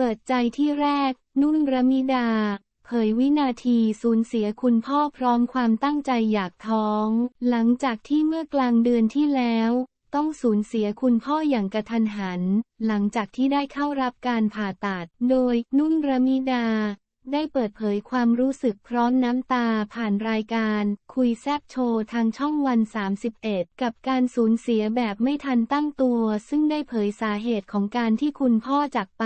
เปิดใจที่แรก นุ่นระมิดา เผยวินาทีสูญเสียคุณพ่อพร้อมความตั้งใจอยากท้อง หลังจากที่เมื่อกลางเดือนที่แล้ว ต้องสูญเสียคุณพ่ออย่างกระทันหัน หลังจากที่ได้เข้ารับการผ่าตัด โดยนุ่นระมิดา ได้เปิดเผยความรู้สึกพร้อมน้ำตาผ่านรายการ คุยแซบโชว์ทางช่องวัน 31 กับการสูญเสียแบบไม่ทันตั้งตัว ซึ่งได้เผยสาเหตุของการที่คุณพ่อจากไป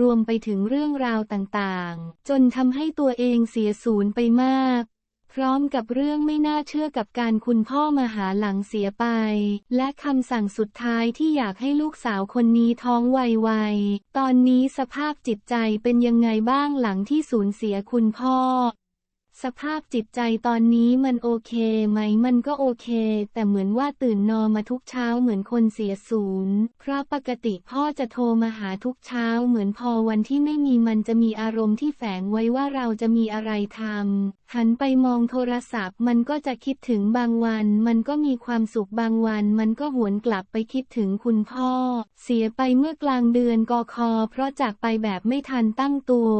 รวมไปถึงเรื่องราวต่างๆ จนทำให้ตัวเองเสียศูนย์ไปมาก พร้อมกับเรื่องไม่น่าเชื่อกับการคุณพ่อมาหาหลังเสียไป และคำสั่งสุดท้ายที่อยากให้ลูกสาวคนนี้ท้องไวๆ ตอนนี้สภาพจิตใจเป็นยังไงบ้างหลังที่สูญเสียคุณพ่อ สภาพจิตใจตอนนี้มันโอเคไหมมันก็โอเค แต่เหมือนว่าตื่นนอนมาทุกเช้าเหมือนคนเสียศูนย์เพราะปกติพ่อจะโทรมาหาทุกเช้าเหมือนพอวันที่ไม่มีมันจะมีอารมณ์ที่แฝงไว้ว่าเราจะมีอะไรทำ หันไปมองโทรศัพท์ มันก็จะคิดถึงบางวัน มันก็มีความสุขบางวัน มันก็หวนกลับไปคิดถึงคุณพ่อ เสียไปเมื่อกลางเดือนกอคเพราะจากไปแบบไม่ทันตั้งตัว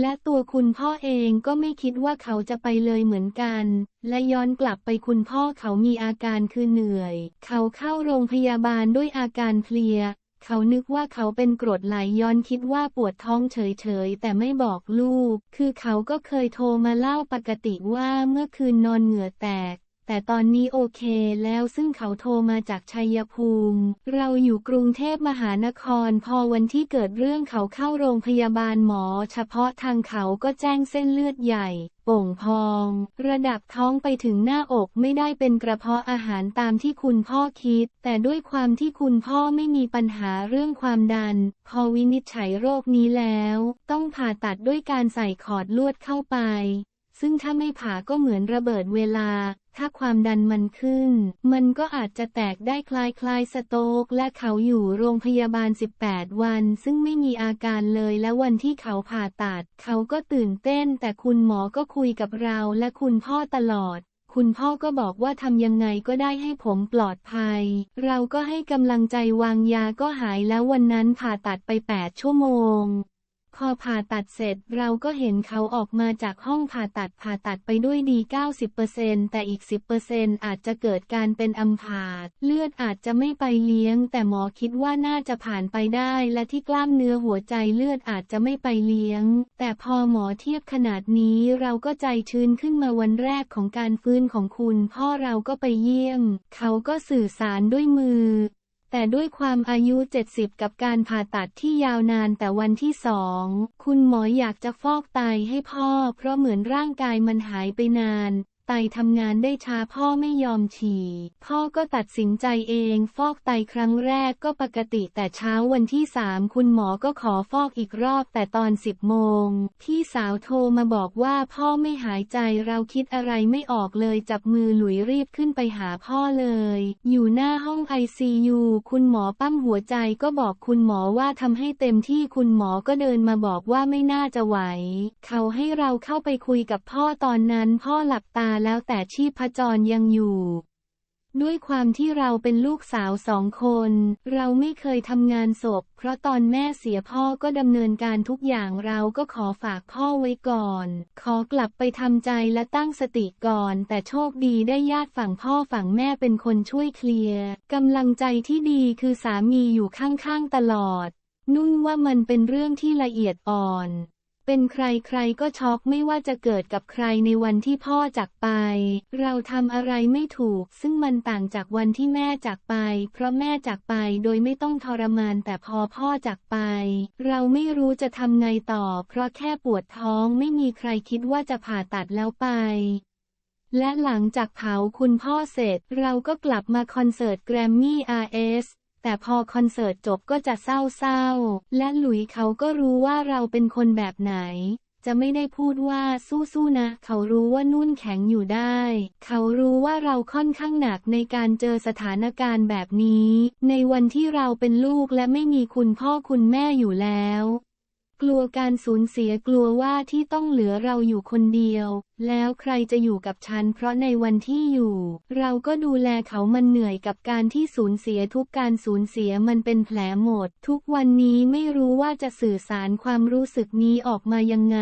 และตัวคุณพ่อเองก็ไม่คิดว่าเขาจะไปเลยเหมือนกัน และย้อนกลับไปคุณพ่อเขามีอาการคือเหนื่อย เขาเข้าโรงพยาบาลด้วยอาการเพลีย เขานึกว่าเขาเป็นกรดไหลย้อนคิดว่าปวดท้องเฉยๆ แต่ไม่บอกลูก คือเขาก็เคยโทรมาเล่าปกติว่าเมื่อคืนนอนเหงื่อแตก แต่ตอนนี้โอเคแล้วซึ่งเขาโทรมาจากชัยภูมิ เราอยู่กรุงเทพมหานคร พอวันที่เกิดเรื่องเขาเข้าโรงพยาบาลหมอ เฉพาะทางเขาก็แจ้งเส้นเลือดใหญ่โป่งพอง ระดับท้องไปถึงหน้าอกไม่ได้เป็นกระเพาะอาหารตามที่คุณพ่อคิด แต่ด้วยความที่คุณพ่อไม่มีปัญหาเรื่องความดัน พอวินิจฉัยโรคนี้แล้ว ต้องผ่าตัดด้วยการใส่ขอดลวดเข้าไป ซึ่งถ้าไม่ผ่าก็เหมือนระเบิดเวลา ถ้าความดันมันขึ้น มันก็อาจจะแตกได้คล้ายสโตกและเขาอยู่โรงพยาบาล 18 วัน ซึ่งไม่มีอาการเลยและวันที่เขาผ่าตัด เขาก็ตื่นเต้น แต่คุณหมอก็คุยกับเราและคุณพ่อตลอดคุณพ่อก็บอกว่าทำยังไงก็ได้ให้ผมปลอดภัย เราก็ให้กำลังใจวางยาก็หายแล้ววันนั้นผ่าตัดไป 8 ชั่วโมง พอผ่าตัดเสร็จเราก็เห็นเขาออกมาจากห้องผ่าตัดผ่าตัดไปด้วยดี 90%แต่อีก 10%อาจจะเกิดการเป็นอัมพาตเลือดอาจจะไม่ไปเลี้ยง แต่หมอคิดว่าน่าจะผ่านไปได้ และที่กล้ามเนื้อหัวใจเลือดอาจจะไม่ไปเลี้ยง แต่พอหมอเทียบขนาดนี้เราก็ใจชื้นขึ้นมาวันแรกของการฟื้นของคุณ พ่อเราก็ไปเยี่ยม เขาก็สื่อสารด้วยมือ แต่ด้วยความอายุ 70 กับการผ่าตัดที่ยาวนานแต่วันที่สอง คุณหมออยากจะฟอกไตให้พ่อ เพราะเหมือนร่างกายมันหายไปนาน ไตทำงานได้ช้าพ่อไม่ยอมฉี่ พ่อก็ตัดสินใจเอง ฟอกไตครั้งแรกก็ปกติแต่เช้าวันที่สามคุณหมอก็ขอฟอกอีกรอบแต่ตอนสิบโมง พี่สาวโทรมาบอกว่าพ่อไม่หายใจเราคิดอะไรไม่ออกเลยจับมือหลุยรีบขึ้นไปหาพ่อเลย อยู่หน้าห้องไอซียูคุณหมอปั้มหัวใจก็บอกคุณหมอว่าทำให้เต็มที่คุณหมอก็เดินมาบอกว่าไม่น่าจะไหว เขาให้เราเข้าไปคุยกับพ่อตอนนั้นพ่อหลับตาแล้วแต่ชีพจรยังอยู่ ด้วยความที่เราเป็นลูกสาวสองคน เราไม่เคยทำงานศพ เพราะตอนแม่เสียพ่อก็ดำเนินการทุกอย่างเราก็ขอฝากพ่อไว้ก่อน ขอกลับไปทำใจและตั้งสติก่อน แต่โชคดีได้ญาติฝั่งพ่อฝั่งแม่เป็นคนช่วยเคลียร์กำลังใจที่ดีคือสามีอยู่ข้างๆตลอด นุ่นว่ามันเป็นเรื่องที่ละเอียดอ่อน เป็นใครใครก็ช็อกไม่ว่าจะเกิดกับใครในวันที่พ่อจากไป เราทำอะไรไม่ถูก ซึ่งมันต่างจากวันที่แม่จากไป เพราะแม่จากไปโดยไม่ต้องทรมานแต่พอพ่อจากไป เราไม่รู้จะทำไงต่อ เพราะแค่ปวดท้องไม่มีใครคิดว่าจะผ่าตัดแล้วไปและหลังจากเผาคุณพ่อเสร็จ เราก็กลับมาคอนเสิร์ตแกรมมี่ RS แต่พอคอนเสิร์ตจบก็จะเศร้าๆ และหลุยเขาก็รู้ว่าเราเป็นคนแบบไหน จะไม่ได้พูดว่าสู้ๆนะ เขารู้ว่านุ่นแข็งอยู่ได้ เขารู้ว่าเราค่อนข้างหนักในการเจอสถานการณ์แบบนี้ ในวันที่เราเป็นลูกและไม่มีคุณพ่อคุณแม่อยู่แล้ว กลัวการสูญเสียกลัวว่าที่ต้องเหลือเราอยู่คนเดียว แล้วใครจะอยู่กับฉัน เพราะในวันที่อยู่ เราก็ดูแลเขามันเหนื่อยกับการที่สูญเสียทุกการสูญเสียมันเป็นแผลหมด ทุกวันนี้ไม่รู้ว่าจะสื่อสารความรู้สึกนี้ออกมายังไง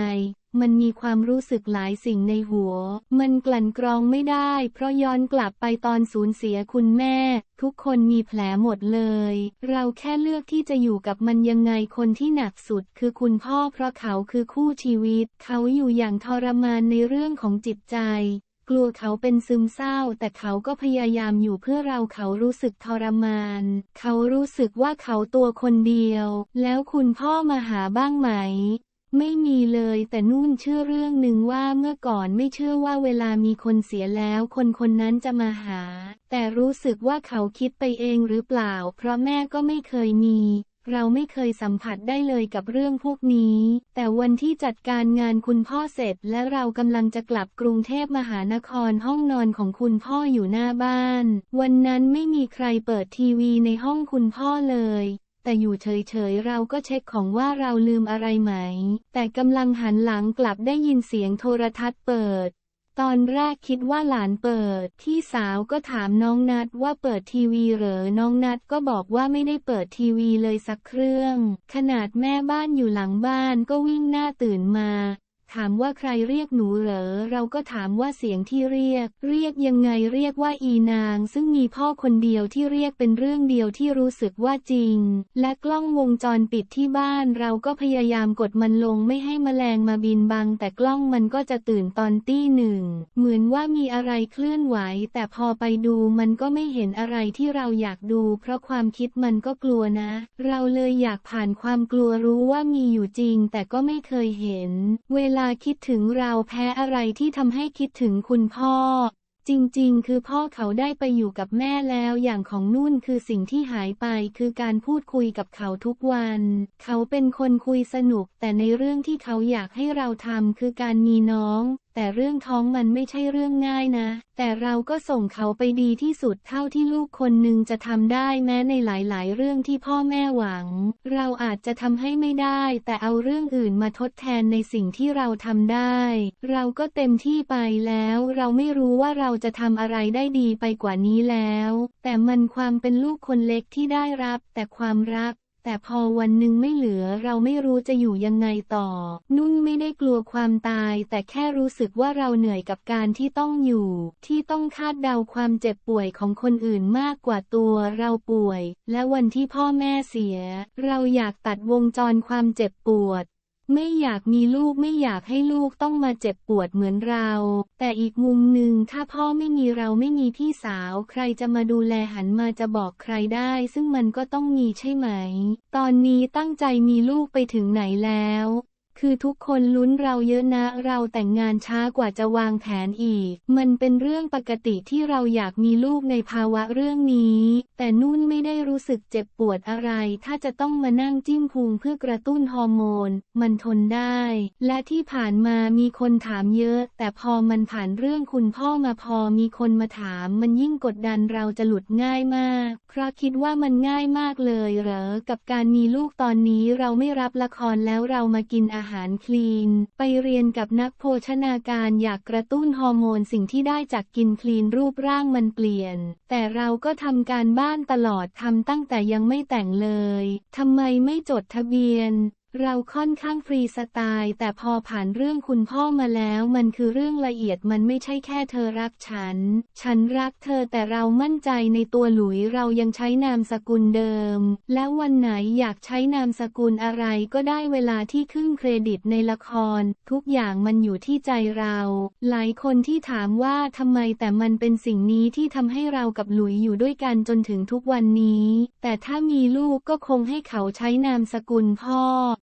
มันมีความรู้สึกหลายสิ่งในหัว มันกลั่นกรองไม่ได้ เพราะย้อนกลับไปตอนสูญเสียคุณแม่ ทุกคนมีแผลหมดเลย เราแค่เลือกที่จะอยู่กับมันยังไงคนที่หนักสุดคือคุณพ่อเพราะเขาคือคู่ชีวิต เขาอยู่อย่างทรมานในเรื่องของจิตใจ กลัวเขาเป็นซึมเศร้า แต่เขาก็พยายามอยู่เพื่อเราเขารู้สึกทรมาน เขารู้สึกว่าเขาตัวคนเดียว แล้วคุณพ่อมาหาบ้างไหม ไม่มีเลยแต่นุ่นเชื่อเรื่องหนึ่งว่าเมื่อก่อนไม่เชื่อว่าเวลามีคนเสียแล้วคนคนนั้นจะมาหา แต่รู้สึกว่าเขาคิดไปเองหรือเปล่า เพราะแม่ก็ไม่เคยมี เราไม่เคยสัมผัสได้เลยกับเรื่องพวกนี้ แต่วันที่จัดการงานคุณพ่อเสร็จและเรากำลังจะกลับกรุงเทพมหานครห้องนอนของคุณพ่ออยู่หน้าบ้าน วันนั้นไม่มีใครเปิดทีวีในห้องคุณพ่อเลย แต่อยู่เฉยๆ เราก็เช็คของว่าเราลืมอะไรไหม แต่กำลังหันหลังกลับได้ยินเสียงโทรทัศน์เปิด ตอนแรกคิดว่าหลานเปิด พี่สาวก็ถามน้องนัดว่าเปิดทีวีเหรอ น้องนัดก็บอกว่าไม่ได้เปิดทีวีเลยสักเครื่อง ขนาดแม่บ้านอยู่หลังบ้านก็วิ่งหน้าตื่นมา ถามว่าใครเรียกหนูเหรอ เราก็ถามว่าเสียงที่เรียก เรียกยังไงเรียกว่าอีนาง ซึ่งมีพ่อคนเดียวที่เรียกเป็นเรื่องเดียวที่รู้สึกว่าจริง และกล้องวงจรปิดที่บ้านเราก็พยายามกดมันลงไม่ให้แมลงมาบินบัง แต่กล้องมันก็จะตื่นตอนตีหนึ่ง เหมือนว่ามีอะไรเคลื่อนไหว แต่พอไปดูมันก็ไม่เห็นอะไรที่เราอยากดู เพราะความคิดมันก็กลัวนะ เราเลยอยากผ่านความกลัวรู้ว่ามีอยู่จริง แต่ก็ไม่เคยเห็น เวลาคิดถึงเราแพ้อะไรที่ทำให้คิดถึงคุณพ่อ จริงๆ คือพ่อเขาได้ไปอยู่กับแม่แล้วอย่างของนุ่นคือสิ่งที่หายไปคือการพูดคุยกับเขาทุกวัน เขาเป็นคนคุยสนุกแต่ในเรื่องที่เขาอยากให้เราทำคือการมีน้อง แต่เรื่องท้องมันไม่ใช่เรื่องง่ายนะ แต่เราก็ส่งเขาไปดีที่สุดเท่าที่ลูกคนหนึ่งจะทำได้แม้ในหลายๆ เรื่องที่พ่อแม่หวัง เราอาจจะทำให้ไม่ได้ แต่เอาเรื่องอื่นมาทดแทนในสิ่งที่เราทำได้ เราก็เต็มที่ไปแล้ว เราไม่รู้ว่าเราจะทำอะไรได้ดีไปกว่านี้แล้ว แต่มันความเป็นลูกคนเล็กที่ได้รับ แต่ความรัก แต่พอวันหนึ่งไม่เหลือเราไม่รู้จะอยู่ยังไงต่อ นุ่นไม่ได้กลัวความตาย แต่แค่รู้สึกว่าเราเหนื่อยกับการที่ต้องอยู่ ที่ต้องคาดเดาความเจ็บป่วยของคนอื่นมากกว่าตัวเราป่วย และวันที่พ่อแม่เสีย เราอยากตัดวงจรความเจ็บปวด ไม่อยากมีลูกไม่อยากให้ลูกต้องมาเจ็บปวดเหมือนเรา แต่อีกมุมหนึ่งถ้าพ่อไม่มีเราไม่มีพี่สาว ใครจะมาดูแลหันมาจะบอกใครได้ ซึ่งมันก็ต้องมีใช่ไหม ตอนนี้ตั้งใจมีลูกไปถึงไหนแล้ว คือทุกคนลุ้นเราเยอะนะ เราแต่งงานช้ากว่าจะวางแผนอีก มันเป็นเรื่องปกติที่เราอยากมีลูกในภาวะเรื่องนี้ แต่นุ่นไม่ได้รู้สึกเจ็บปวดอะไร ถ้าจะต้องมานั่งจิ้มพุงเพื่อกระตุ้นฮอร์โมน มันทนได้ และที่ผ่านมามีคนถามเยอะ แต่พอมันผ่านเรื่องคุณพ่อมาพอมีคนมาถาม มันยิ่งกดดันเราจะหลุดง่ายมาก เพราะคิดว่ามันง่ายมากเลยเหรอ กับการมีลูกตอนนี้เราไม่รับละครแล้วเรามากินอาหารคลีน ไปเรียนกับนักโภชนาการอยากกระตุ้นฮอร์โมนสิ่งที่ได้จากกินคลีนรูปร่างมันเปลี่ยน แต่เราก็ทำการบ้านตลอดทำตั้งแต่ยังไม่แต่งเลยทำไมไม่จดทะเบียน เราค่อนข้างฟรีสไตล์แต่พอผ่านเรื่องคุณพ่อมาแล้วมันคือเรื่องละเอียดมันไม่ใช่แค่เธอรักฉัน ฉันรักเธอแต่เรามั่นใจในตัวหลุยเรายังใช้นามสกุลเดิม และวันไหนอยากใช้นามสกุลอะไรก็ได้เวลาที่ขึ้นเครดิตในละคร ทุกอย่างมันอยู่ที่ใจเรา หลายคนที่ถามว่าทำไมแต่มันเป็นสิ่งนี้ที่ทำให้เรากับหลุยอยู่ด้วยกันจนถึงทุกวันนี้ แต่ถ้ามีลูกก็คงให้เขาใช้นามสกุลพ่อ